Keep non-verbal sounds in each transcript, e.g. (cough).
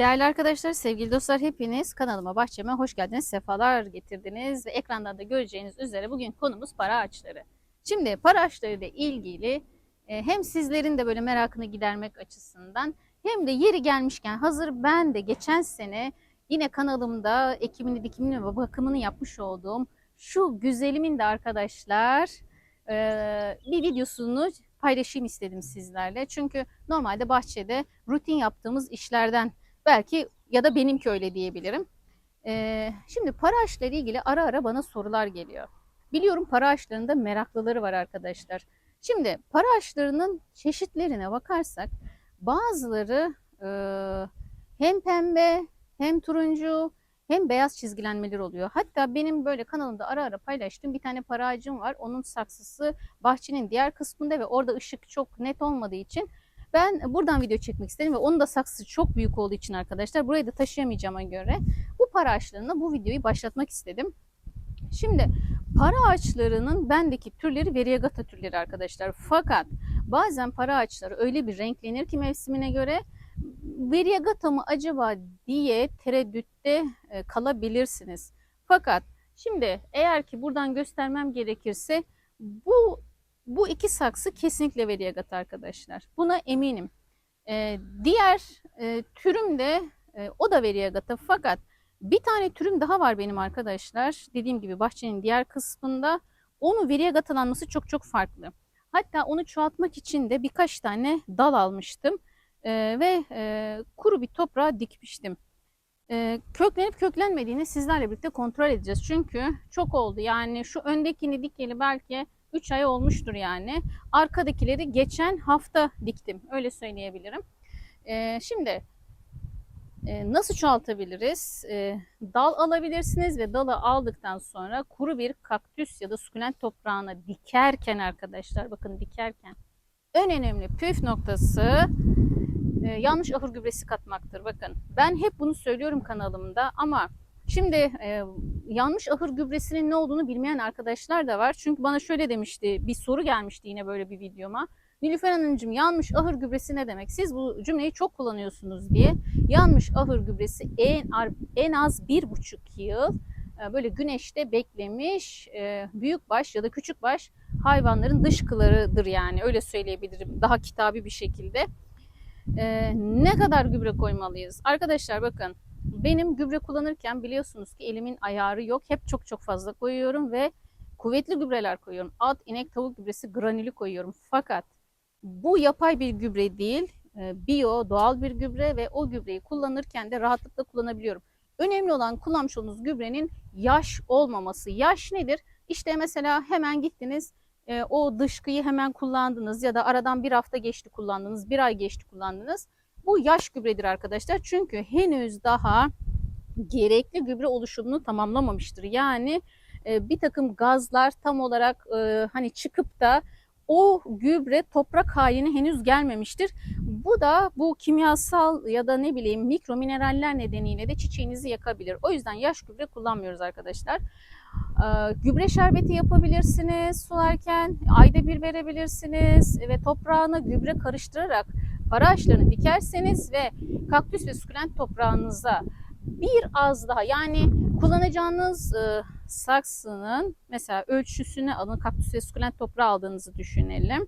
Değerli arkadaşlar, sevgili dostlar hepiniz kanalıma, bahçeme hoş geldiniz, sefalar getirdiniz ve ekrandan da göreceğiniz üzere bugün konumuz para ağaçları. Şimdi para ağaçları ile ilgili e, hem sizlerin de böyle merakını gidermek açısından hem de yeri gelmişken hazır ben de geçen sene yine kanalımda ekimini, dikimini ve bakımını yapmış olduğum şu güzelimin de arkadaşlar e, bir videosunu paylaşayım istedim sizlerle. Çünkü normalde bahçede rutin yaptığımız işlerden belki ya da benimki öyle diyebilirim. Ee, şimdi para ağaçları ilgili ara ara bana sorular geliyor. Biliyorum para ağaçlarında meraklıları var arkadaşlar. Şimdi para ağaçlarının çeşitlerine bakarsak bazıları e, hem pembe hem turuncu hem beyaz çizgilenmeler oluyor. Hatta benim böyle kanalımda ara ara paylaştığım bir tane para ağacım var. Onun saksısı bahçenin diğer kısmında ve orada ışık çok net olmadığı için ben buradan video çekmek istedim ve onun da saksısı çok büyük olduğu için arkadaşlar burayı da taşıyamayacağıma göre bu para ağaçlarına bu videoyu başlatmak istedim. Şimdi para ağaçlarının bendeki türleri variegata türleri arkadaşlar. Fakat bazen para ağaçları öyle bir renklenir ki mevsimine göre variegata mı acaba diye tereddütte e, kalabilirsiniz. Fakat şimdi eğer ki buradan göstermem gerekirse bu bu iki saksı kesinlikle variegata arkadaşlar. Buna eminim. Ee, diğer e, türüm de e, o da variegata fakat bir tane türüm daha var benim arkadaşlar. Dediğim gibi bahçenin diğer kısmında onu variegatalanması çok çok farklı. Hatta onu çoğaltmak için de birkaç tane dal almıştım e, ve e, kuru bir toprağa dikmiştim. E, köklenip köklenmediğini sizlerle birlikte kontrol edeceğiz. Çünkü çok oldu. Yani şu öndekini dikeli belki 3 ay olmuştur yani. Arkadakileri geçen hafta diktim. Öyle söyleyebilirim. Ee, şimdi e, nasıl çoğaltabiliriz? E, dal alabilirsiniz ve dalı aldıktan sonra kuru bir kaktüs ya da sukulent toprağına dikerken arkadaşlar bakın dikerken en önemli püf noktası e, yanlış ahır gübresi katmaktır. Bakın ben hep bunu söylüyorum kanalımda ama Şimdi e, yanlış ahır gübresinin ne olduğunu bilmeyen arkadaşlar da var. Çünkü bana şöyle demişti, bir soru gelmişti yine böyle bir videoma. Nilüfer Hanımcığım yanmış ahır gübresi ne demek? Siz bu cümleyi çok kullanıyorsunuz diye. Yanmış ahır gübresi en, en az bir buçuk yıl e, böyle güneşte beklemiş e, büyük baş ya da küçük baş hayvanların dışkılarıdır yani öyle söyleyebilirim daha kitabi bir şekilde. E, ne kadar gübre koymalıyız? Arkadaşlar bakın benim gübre kullanırken biliyorsunuz ki elimin ayarı yok. Hep çok çok fazla koyuyorum ve kuvvetli gübreler koyuyorum. At, inek, tavuk gübresi granülü koyuyorum. Fakat bu yapay bir gübre değil, e, biyo, doğal bir gübre ve o gübreyi kullanırken de rahatlıkla kullanabiliyorum. Önemli olan kullanmış olduğunuz gübrenin yaş olmaması. Yaş nedir? İşte mesela hemen gittiniz e, o dışkıyı hemen kullandınız ya da aradan bir hafta geçti kullandınız, bir ay geçti kullandınız bu yaş gübredir arkadaşlar. Çünkü henüz daha gerekli gübre oluşumunu tamamlamamıştır. Yani e, bir takım gazlar tam olarak e, hani çıkıp da o gübre toprak haline henüz gelmemiştir. Bu da bu kimyasal ya da ne bileyim mikro mineraller nedeniyle de çiçeğinizi yakabilir. O yüzden yaş gübre kullanmıyoruz arkadaşlar. Ee, gübre şerbeti yapabilirsiniz sularken, ayda bir verebilirsiniz ve toprağına gübre karıştırarak para ağaçlarını dikerseniz ve kaktüs ve sukulent toprağınıza bir az daha yani kullanacağınız e, saksının mesela ölçüsünü alın kaktüs ve sukulent toprağı aldığınızı düşünelim.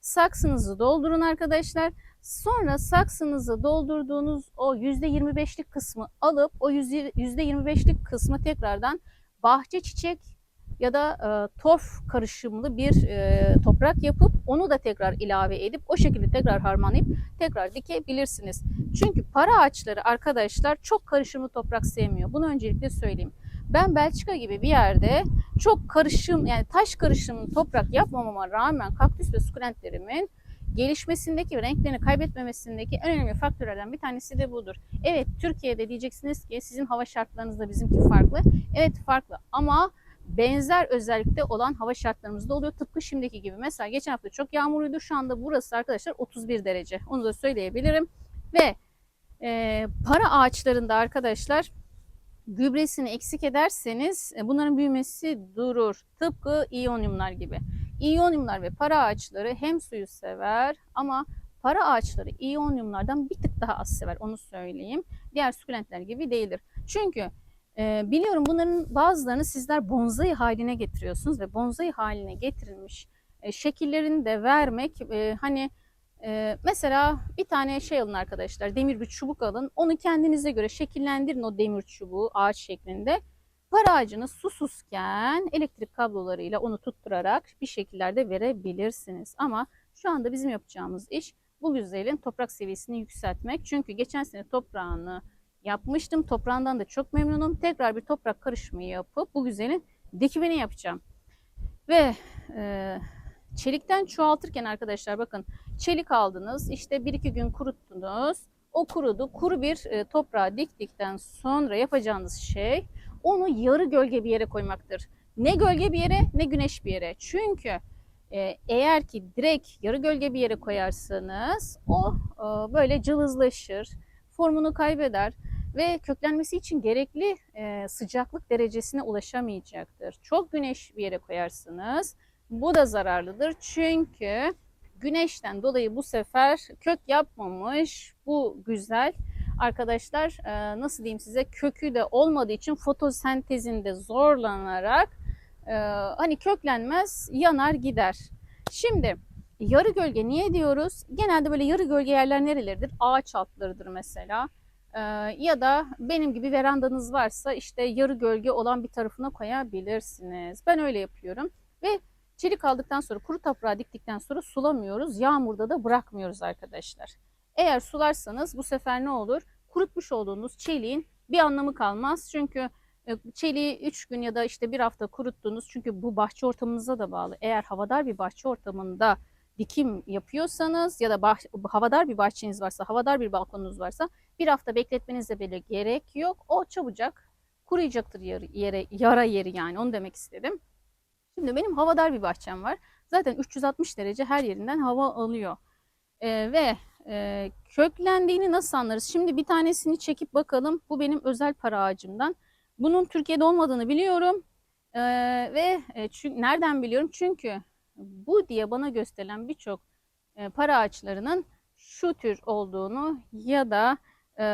Saksınızı doldurun arkadaşlar. Sonra saksınızı doldurduğunuz o %25'lik kısmı alıp o %25'lik kısmı tekrardan bahçe çiçek ya da e, torf karışımlı bir e, toprak yapıp onu da tekrar ilave edip o şekilde tekrar harmanlayıp tekrar dikebilirsiniz. Çünkü para ağaçları arkadaşlar çok karışımlı toprak sevmiyor. Bunu öncelikle söyleyeyim. Ben Belçika gibi bir yerde çok karışım yani taş karışımlı toprak yapmamama rağmen kaktüs ve sukulentlerimin gelişmesindeki ve renklerini kaybetmemesindeki en önemli faktörlerden bir tanesi de budur. Evet Türkiye'de diyeceksiniz ki sizin hava şartlarınızda bizimki farklı. Evet farklı ama benzer özellikte olan hava şartlarımızda oluyor. Tıpkı şimdiki gibi. Mesela geçen hafta çok yağmurluydu. Şu anda burası arkadaşlar 31 derece. Onu da söyleyebilirim. Ve e, para ağaçlarında arkadaşlar gübresini eksik ederseniz e, bunların büyümesi durur. Tıpkı iyonyumlar gibi. İyonyumlar ve para ağaçları hem suyu sever ama para ağaçları iyonyumlardan bir tık daha az sever onu söyleyeyim. Diğer sukulentler gibi değildir. Çünkü e, biliyorum bunların bazılarını sizler bonsai haline getiriyorsunuz ve bonsai haline getirilmiş e, şekillerini de vermek e, hani e, mesela bir tane şey alın arkadaşlar demir bir çubuk alın onu kendinize göre şekillendirin o demir çubuğu ağaç şeklinde. Para ağacını susuzken elektrik kablolarıyla onu tutturarak bir şekillerde verebilirsiniz. Ama şu anda bizim yapacağımız iş bu güzelin toprak seviyesini yükseltmek. Çünkü geçen sene toprağını yapmıştım. Toprağından da çok memnunum. Tekrar bir toprak karışımı yapıp bu güzelin dikimini yapacağım. Ve e, çelikten çoğaltırken arkadaşlar bakın çelik aldınız işte bir iki gün kuruttunuz. O kurudu. Kuru bir e, toprağa diktikten sonra yapacağınız şey onu yarı gölge bir yere koymaktır. Ne gölge bir yere ne güneş bir yere. Çünkü e, eğer ki direkt yarı gölge bir yere koyarsanız o e, böyle cılızlaşır, formunu kaybeder ve köklenmesi için gerekli e, sıcaklık derecesine ulaşamayacaktır. Çok güneş bir yere koyarsınız bu da zararlıdır. Çünkü güneşten dolayı bu sefer kök yapmamış bu güzel arkadaşlar e, nasıl diyeyim size kökü de olmadığı için fotosentezinde zorlanarak e, hani köklenmez yanar gider. Şimdi yarı gölge niye diyoruz? Genelde böyle yarı gölge yerler nereleridir? Ağaç altlarıdır mesela. E, ya da benim gibi verandanız varsa işte yarı gölge olan bir tarafına koyabilirsiniz. Ben öyle yapıyorum. Ve çelik aldıktan sonra kuru toprağa diktikten sonra sulamıyoruz. Yağmurda da bırakmıyoruz arkadaşlar. Eğer sularsanız bu sefer ne olur? Kurutmuş olduğunuz çeliğin bir anlamı kalmaz. Çünkü e, çeliği 3 gün ya da işte bir hafta kuruttunuz. Çünkü bu bahçe ortamınıza da bağlı. Eğer havadar bir bahçe ortamında dikim yapıyorsanız ya da bah, havadar bir bahçeniz varsa, havadar bir balkonunuz varsa bir hafta bekletmenize bile gerek yok. O çabucak kuruyacaktır yere, yere, yara yeri yani onu demek istedim. Şimdi benim havadar bir bahçem var. Zaten 360 derece her yerinden hava alıyor. Ee, ve e, köklendiğini nasıl anlarız? Şimdi bir tanesini çekip bakalım. Bu benim özel para ağacımdan. Bunun Türkiye'de olmadığını biliyorum. Ee, ve e, çünkü, nereden biliyorum? Çünkü bu diye bana gösterilen birçok e, para ağaçlarının şu tür olduğunu ya da e,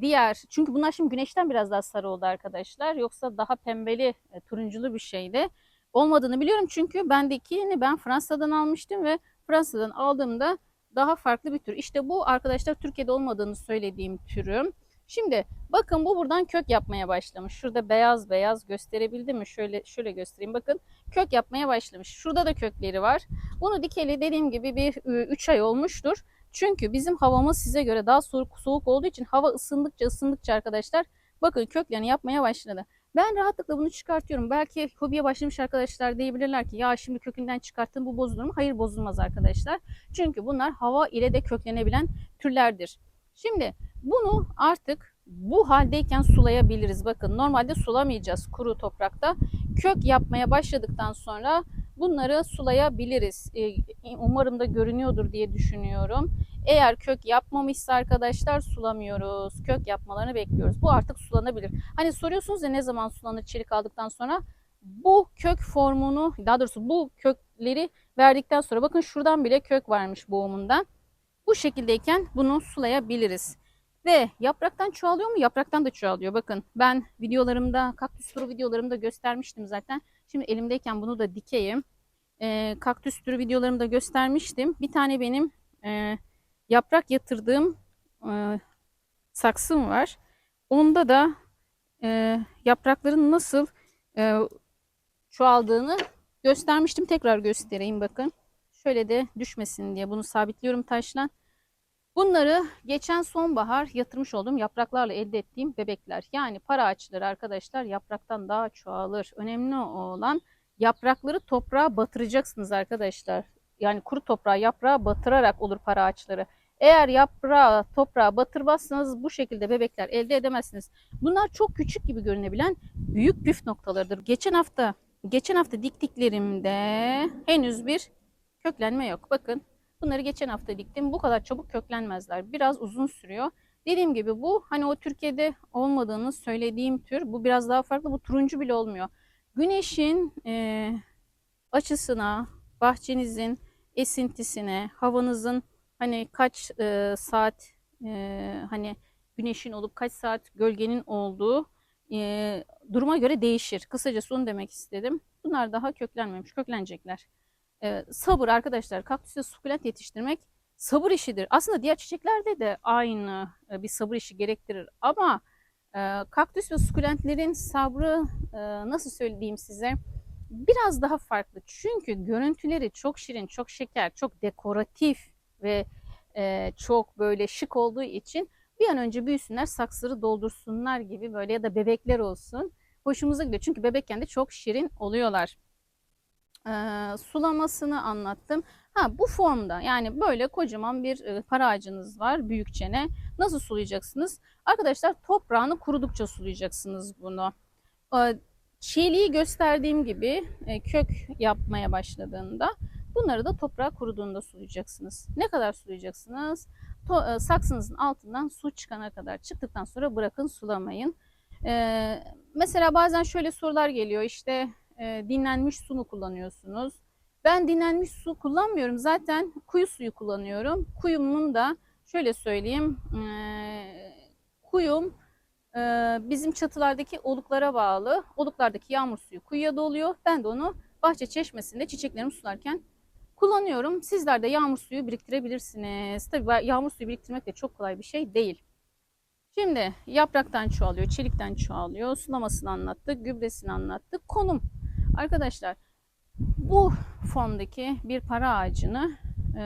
diğer çünkü bunlar şimdi güneşten biraz daha sarı oldu arkadaşlar. Yoksa daha pembeli, e, turunculu bir şeydi olmadığını biliyorum çünkü bendekini ben Fransa'dan almıştım ve Fransa'dan aldığımda daha farklı bir tür. İşte bu arkadaşlar Türkiye'de olmadığını söylediğim türüm. Şimdi bakın bu buradan kök yapmaya başlamış. Şurada beyaz beyaz gösterebildim mi? Şöyle şöyle göstereyim. Bakın kök yapmaya başlamış. Şurada da kökleri var. Bunu dikeli dediğim gibi bir 3 ay olmuştur. Çünkü bizim havamız size göre daha soğuk, soğuk olduğu için hava ısındıkça ısındıkça arkadaşlar bakın köklerini yapmaya başladı. Ben rahatlıkla bunu çıkartıyorum. Belki hobiye başlamış arkadaşlar diyebilirler ki ya şimdi kökünden çıkarttım bu bozulur mu? Hayır bozulmaz arkadaşlar. Çünkü bunlar hava ile de köklenebilen türlerdir. Şimdi bunu artık bu haldeyken sulayabiliriz. Bakın normalde sulamayacağız kuru toprakta. Kök yapmaya başladıktan sonra bunları sulayabiliriz. Umarım da görünüyordur diye düşünüyorum. Eğer kök yapmamışsa arkadaşlar sulamıyoruz. Kök yapmalarını bekliyoruz. Bu artık sulanabilir. Hani soruyorsunuz ya ne zaman sulanır çelik aldıktan sonra? Bu kök formunu daha doğrusu bu kökleri verdikten sonra bakın şuradan bile kök varmış boğumundan. Bu şekildeyken bunu sulayabiliriz. Ve yapraktan çoğalıyor mu? Yapraktan da çoğalıyor. Bakın ben videolarımda, kaktüs türü videolarımda göstermiştim zaten. Şimdi elimdeyken bunu da dikeyim. E, kaktüs türü videolarımda göstermiştim. Bir tane benim e, yaprak yatırdığım e, saksım var. Onda da e, yaprakların nasıl e, çoğaldığını göstermiştim. Tekrar göstereyim bakın. Şöyle de düşmesin diye bunu sabitliyorum taşla. Bunları geçen sonbahar yatırmış olduğum yapraklarla elde ettiğim bebekler. Yani para ağaçları arkadaşlar yapraktan daha çoğalır. Önemli olan yaprakları toprağa batıracaksınız arkadaşlar. Yani kuru toprağa yaprağa batırarak olur para ağaçları. Eğer yaprağı toprağa batırmazsanız bu şekilde bebekler elde edemezsiniz. Bunlar çok küçük gibi görünebilen büyük püf noktalarıdır. Geçen hafta geçen hafta diktiklerimde henüz bir köklenme yok. Bakın bunları geçen hafta diktim. Bu kadar çabuk köklenmezler. Biraz uzun sürüyor. Dediğim gibi bu hani o Türkiye'de olmadığını söylediğim tür. Bu biraz daha farklı. Bu turuncu bile olmuyor. Güneşin e, açısına, bahçenizin esintisine, havanızın hani kaç e, saat e, hani güneşin olup kaç saat gölgenin olduğu e, duruma göre değişir. Kısacası onu demek istedim. Bunlar daha köklenmemiş, köklenecekler. E, sabır arkadaşlar, kaktüs ve sukulent yetiştirmek sabır işidir. Aslında diğer çiçeklerde de aynı e, bir sabır işi gerektirir. Ama e, kaktüs ve sukulentlerin sabrı e, nasıl söyleyeyim size biraz daha farklı. Çünkü görüntüleri çok şirin, çok şeker, çok dekoratif ve e, çok böyle şık olduğu için bir an önce büyüsünler, saksıları doldursunlar gibi böyle ya da bebekler olsun. Hoşumuza gidiyor. Çünkü bebekken de çok şirin oluyorlar. E, sulamasını anlattım. Ha bu formda yani böyle kocaman bir e, para ağacınız var büyükçene. Nasıl sulayacaksınız? Arkadaşlar toprağını kurudukça sulayacaksınız bunu. E, çeliği gösterdiğim gibi e, kök yapmaya başladığında bunları da toprağa kuruduğunda sulayacaksınız. Ne kadar sulayacaksınız? To, e, saksınızın altından su çıkana kadar çıktıktan sonra bırakın sulamayın. E, mesela bazen şöyle sorular geliyor işte e, dinlenmiş su kullanıyorsunuz? Ben dinlenmiş su kullanmıyorum. Zaten kuyu suyu kullanıyorum. Kuyumun da şöyle söyleyeyim. E, kuyum e, bizim çatılardaki oluklara bağlı. Oluklardaki yağmur suyu kuyuya doluyor. Ben de onu bahçe çeşmesinde çiçeklerimi sularken kullanıyorum. Sizler de yağmur suyu biriktirebilirsiniz. Tabii yağmur suyu biriktirmek de çok kolay bir şey değil. Şimdi yapraktan çoğalıyor, çelikten çoğalıyor. Sulamasını anlattık, gübresini anlattık. Konum. Arkadaşlar bu formdaki bir para ağacını e,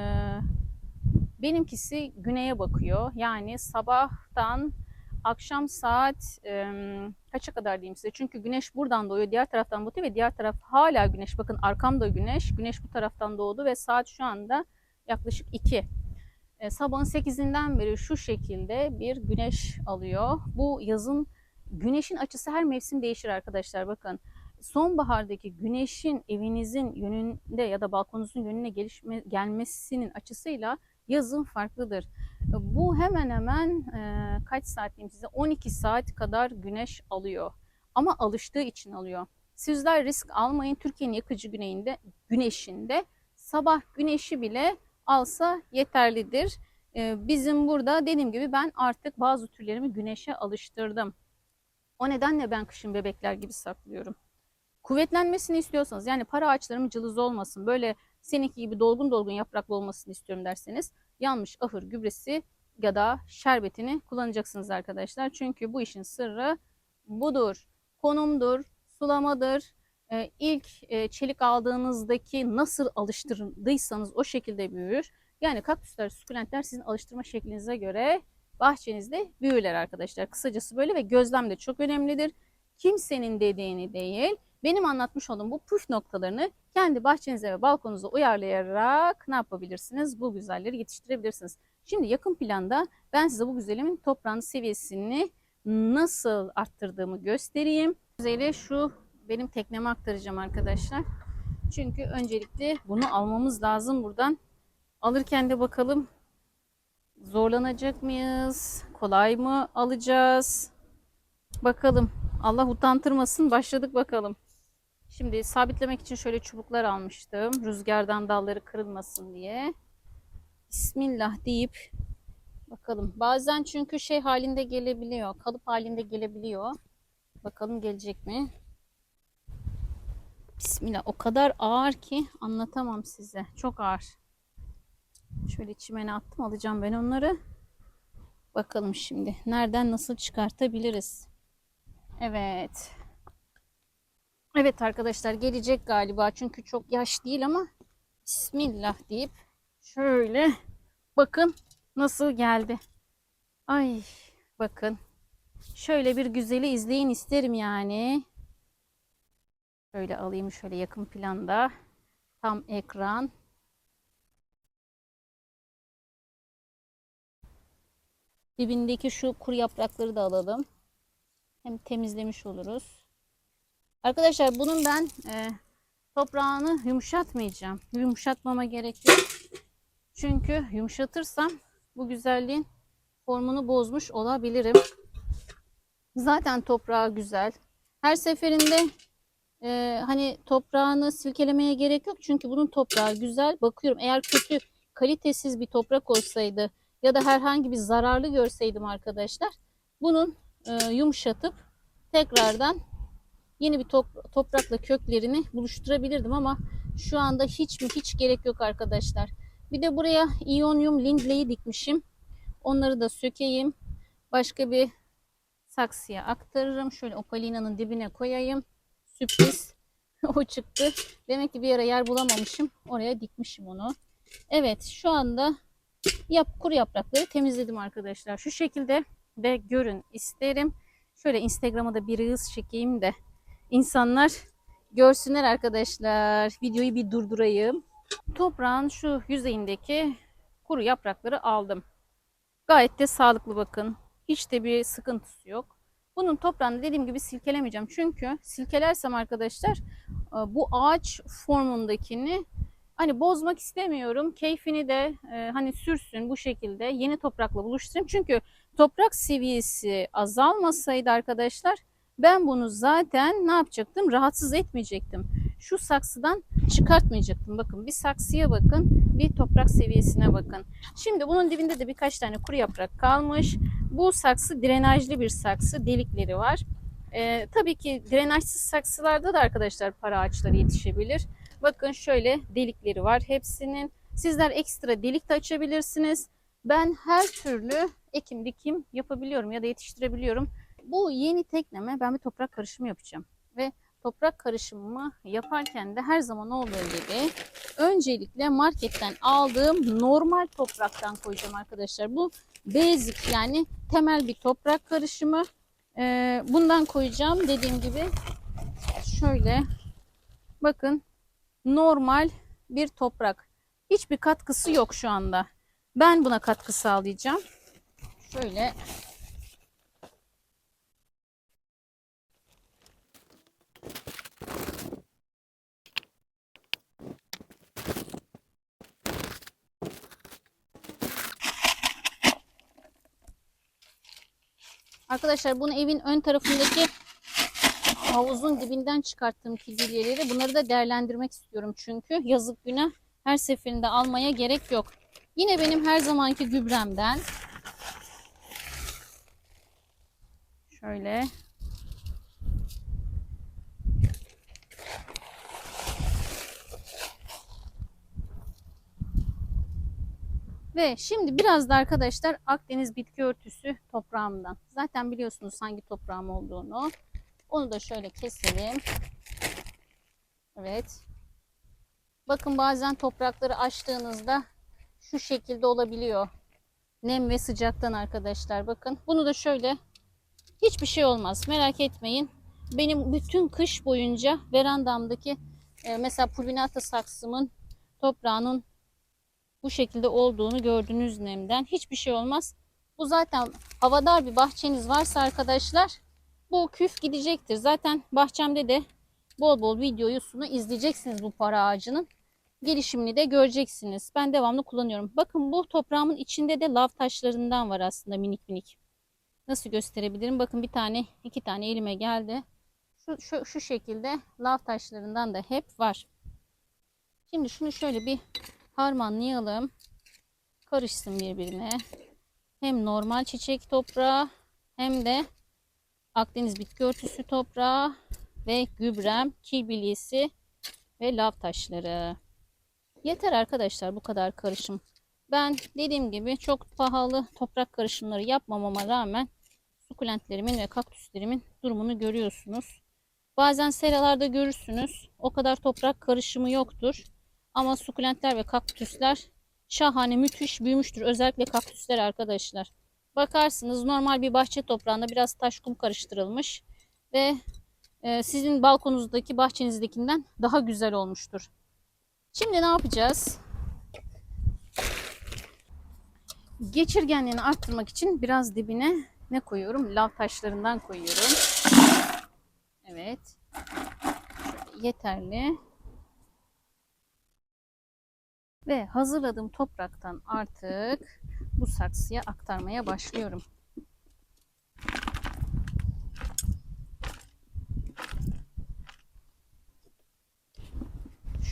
benimkisi güneye bakıyor. Yani sabahtan akşam saat e, kaça kadar diyeyim size. Çünkü güneş buradan doğuyor, diğer taraftan batıyor ve diğer taraf hala güneş. Bakın arkamda güneş, güneş bu taraftan doğdu ve saat şu anda yaklaşık 2. E, sabahın 8'inden beri şu şekilde bir güneş alıyor. Bu yazın güneşin açısı her mevsim değişir arkadaşlar. Bakın sonbahardaki güneşin evinizin yönünde ya da balkonunuzun yönüne gelişme, gelmesinin açısıyla yazın farklıdır. Bu hemen hemen e, kaç saat diyeyim size 12 saat kadar güneş alıyor. Ama alıştığı için alıyor. Sizler risk almayın. Türkiye'nin yakıcı güneyinde, güneşinde sabah güneşi bile alsa yeterlidir. E, bizim burada dediğim gibi ben artık bazı türlerimi güneşe alıştırdım. O nedenle ben kışın bebekler gibi saklıyorum. Kuvvetlenmesini istiyorsanız yani para ağaçlarım cılız olmasın böyle seninki gibi dolgun dolgun yapraklı olmasını istiyorum derseniz yanmış ahır gübresi ya da şerbetini kullanacaksınız arkadaşlar. Çünkü bu işin sırrı budur. Konumdur, sulamadır. Ee, ilk e, çelik aldığınızdaki nasıl alıştırdıysanız o şekilde büyür. Yani kaktüsler, sukulentler sizin alıştırma şeklinize göre bahçenizde büyürler arkadaşlar. Kısacası böyle ve gözlem de çok önemlidir. Kimsenin dediğini değil, benim anlatmış olduğum bu püf noktalarını kendi bahçenize ve balkonunuza uyarlayarak ne yapabilirsiniz? Bu güzelleri yetiştirebilirsiniz. Şimdi yakın planda ben size bu güzelimin toprağın seviyesini nasıl arttırdığımı göstereyim. Güzeli şu benim tekneme aktaracağım arkadaşlar. Çünkü öncelikle bunu almamız lazım buradan. Alırken de bakalım zorlanacak mıyız? Kolay mı alacağız? Bakalım. Allah utantırmasın. Başladık bakalım. Şimdi sabitlemek için şöyle çubuklar almıştım. Rüzgardan dalları kırılmasın diye. Bismillah deyip bakalım. Bazen çünkü şey halinde gelebiliyor. Kalıp halinde gelebiliyor. Bakalım gelecek mi? Bismillah. O kadar ağır ki anlatamam size. Çok ağır. Şöyle çimene attım. Alacağım ben onları. Bakalım şimdi. Nereden nasıl çıkartabiliriz? Evet. Evet arkadaşlar gelecek galiba. Çünkü çok yaş değil ama Bismillah deyip şöyle bakın nasıl geldi. Ay bakın. Şöyle bir güzeli izleyin isterim yani. Şöyle alayım şöyle yakın planda. Tam ekran. Dibindeki şu kuru yaprakları da alalım. Hem temizlemiş oluruz. Arkadaşlar bunun ben e, toprağını yumuşatmayacağım. Yumuşatmama gerek yok. Çünkü yumuşatırsam bu güzelliğin formunu bozmuş olabilirim. Zaten toprağı güzel. Her seferinde e, hani toprağını silkelemeye gerek yok. Çünkü bunun toprağı güzel. Bakıyorum eğer kötü kalitesiz bir toprak olsaydı ya da herhangi bir zararlı görseydim arkadaşlar bunun e, yumuşatıp tekrardan yeni bir top- toprakla köklerini buluşturabilirdim ama şu anda hiç mi hiç gerek yok arkadaşlar. Bir de buraya iyonyum lindley'i dikmişim. Onları da sökeyim. Başka bir saksıya aktarırım. Şöyle opalinanın dibine koyayım. Sürpriz. (laughs) o çıktı. Demek ki bir ara yer bulamamışım. Oraya dikmişim onu. Evet şu anda yap, kuru yaprakları temizledim arkadaşlar. Şu şekilde de görün isterim. Şöyle Instagram'a da bir hız çekeyim de insanlar görsünler arkadaşlar. Videoyu bir durdurayım. Toprağın şu yüzeyindeki kuru yaprakları aldım. Gayet de sağlıklı bakın. Hiç de bir sıkıntısı yok. Bunun toprağını dediğim gibi silkelemeyeceğim. Çünkü silkelersem arkadaşlar e, bu ağaç formundakini hani bozmak istemiyorum. Keyfini de e, hani sürsün bu şekilde yeni toprakla buluşturayım. Çünkü toprak seviyesi azalmasaydı arkadaşlar ben bunu zaten ne yapacaktım? Rahatsız etmeyecektim. Şu saksıdan çıkartmayacaktım. Bakın bir saksıya bakın, bir toprak seviyesine bakın. Şimdi bunun dibinde de birkaç tane kuru yaprak kalmış. Bu saksı drenajlı bir saksı, delikleri var. Ee, tabii ki drenajsız saksılarda da arkadaşlar para ağaçları yetişebilir. Bakın şöyle delikleri var hepsinin. Sizler ekstra delik de açabilirsiniz. Ben her türlü ekim dikim yapabiliyorum ya da yetiştirebiliyorum. Bu yeni tekneme ben bir toprak karışımı yapacağım. Ve toprak karışımımı yaparken de her zaman olduğu gibi öncelikle marketten aldığım normal topraktan koyacağım arkadaşlar. Bu basic yani temel bir toprak karışımı. Ee, bundan koyacağım dediğim gibi şöyle bakın normal bir toprak. Hiçbir katkısı yok şu anda. Ben buna katkı sağlayacağım. Şöyle Arkadaşlar bunu evin ön tarafındaki havuzun dibinden çıkarttığım kidilyeleri bunları da değerlendirmek istiyorum çünkü yazık günah her seferinde almaya gerek yok. Yine benim her zamanki gübremden şöyle Ve şimdi biraz da arkadaşlar Akdeniz bitki örtüsü toprağımdan. Zaten biliyorsunuz hangi toprağım olduğunu. Onu da şöyle keselim. Evet. Bakın bazen toprakları açtığınızda şu şekilde olabiliyor. Nem ve sıcaktan arkadaşlar bakın. Bunu da şöyle hiçbir şey olmaz. Merak etmeyin. Benim bütün kış boyunca verandamdaki e, mesela pulvinata saksımın toprağının bu şekilde olduğunu gördüğünüz nemden hiçbir şey olmaz. Bu zaten havadar bir bahçeniz varsa arkadaşlar bu küf gidecektir. Zaten bahçemde de bol bol videosunu izleyeceksiniz bu para ağacının. Gelişimini de göreceksiniz. Ben devamlı kullanıyorum. Bakın bu toprağımın içinde de lav taşlarından var aslında minik minik. Nasıl gösterebilirim? Bakın bir tane iki tane elime geldi. Şu, şu, şu şekilde lav taşlarından da hep var. Şimdi şunu şöyle bir harmanlayalım. Karışsın birbirine. Hem normal çiçek toprağı hem de Akdeniz bitki örtüsü toprağı ve gübrem, kilbilyesi ve lav taşları. Yeter arkadaşlar bu kadar karışım. Ben dediğim gibi çok pahalı toprak karışımları yapmamama rağmen sukulentlerimin ve kaktüslerimin durumunu görüyorsunuz. Bazen seralarda görürsünüz. O kadar toprak karışımı yoktur. Ama sukulentler ve kaktüsler şahane müthiş büyümüştür. Özellikle kaktüsler arkadaşlar. Bakarsınız normal bir bahçe toprağında biraz taş kum karıştırılmış ve e, sizin balkonunuzdaki bahçenizdekinden daha güzel olmuştur. Şimdi ne yapacağız? Geçirgenliğini arttırmak için biraz dibine ne koyuyorum? Lav taşlarından koyuyorum. Evet. Yeterli. Ve hazırladığım topraktan artık bu saksıya aktarmaya başlıyorum.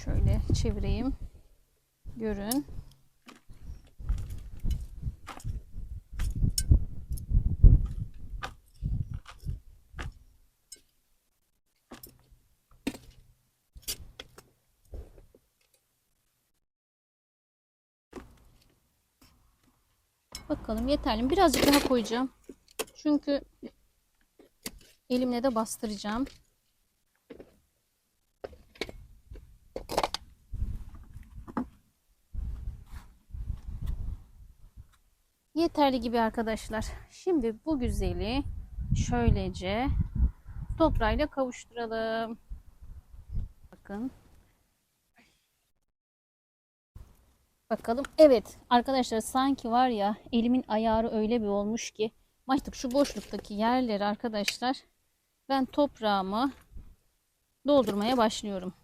Şöyle çevireyim. Görün. Bakalım yeterli mi? Birazcık daha koyacağım. Çünkü elimle de bastıracağım. Yeterli gibi arkadaşlar. Şimdi bu güzeli şöylece toprağıyla kavuşturalım. Bakın. Bakalım. Evet arkadaşlar sanki var ya elimin ayarı öyle bir olmuş ki artık şu boşluktaki yerleri arkadaşlar ben toprağımı doldurmaya başlıyorum.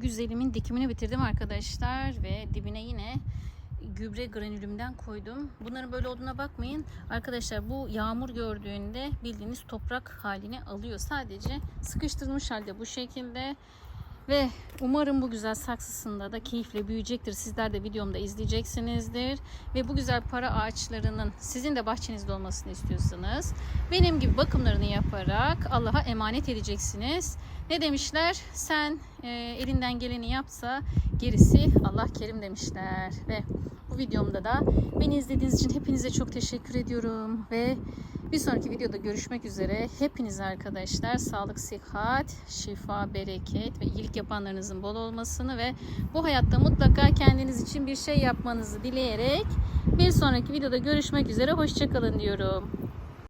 Güzelimin dikimini bitirdim arkadaşlar ve dibine yine gübre granülümden koydum. Bunların böyle olduğuna bakmayın. Arkadaşlar bu yağmur gördüğünde bildiğiniz toprak halini alıyor. Sadece sıkıştırılmış halde bu şekilde. Ve umarım bu güzel saksısında da keyifle büyüyecektir. Sizler de videomda izleyeceksinizdir. Ve bu güzel para ağaçlarının sizin de bahçenizde olmasını istiyorsanız benim gibi bakımlarını yaparak Allah'a emanet edeceksiniz. Ne demişler? Sen e, elinden geleni yapsa gerisi Allah kerim demişler. Ve bu videomda da beni izlediğiniz için hepinize çok teşekkür ediyorum. Ve bir sonraki videoda görüşmek üzere. Hepinize arkadaşlar sağlık, sıhhat, şifa, bereket ve iyilik yapanlarınızın bol olmasını ve bu hayatta mutlaka kendiniz için bir şey yapmanızı dileyerek bir sonraki videoda görüşmek üzere. Hoşçakalın diyorum.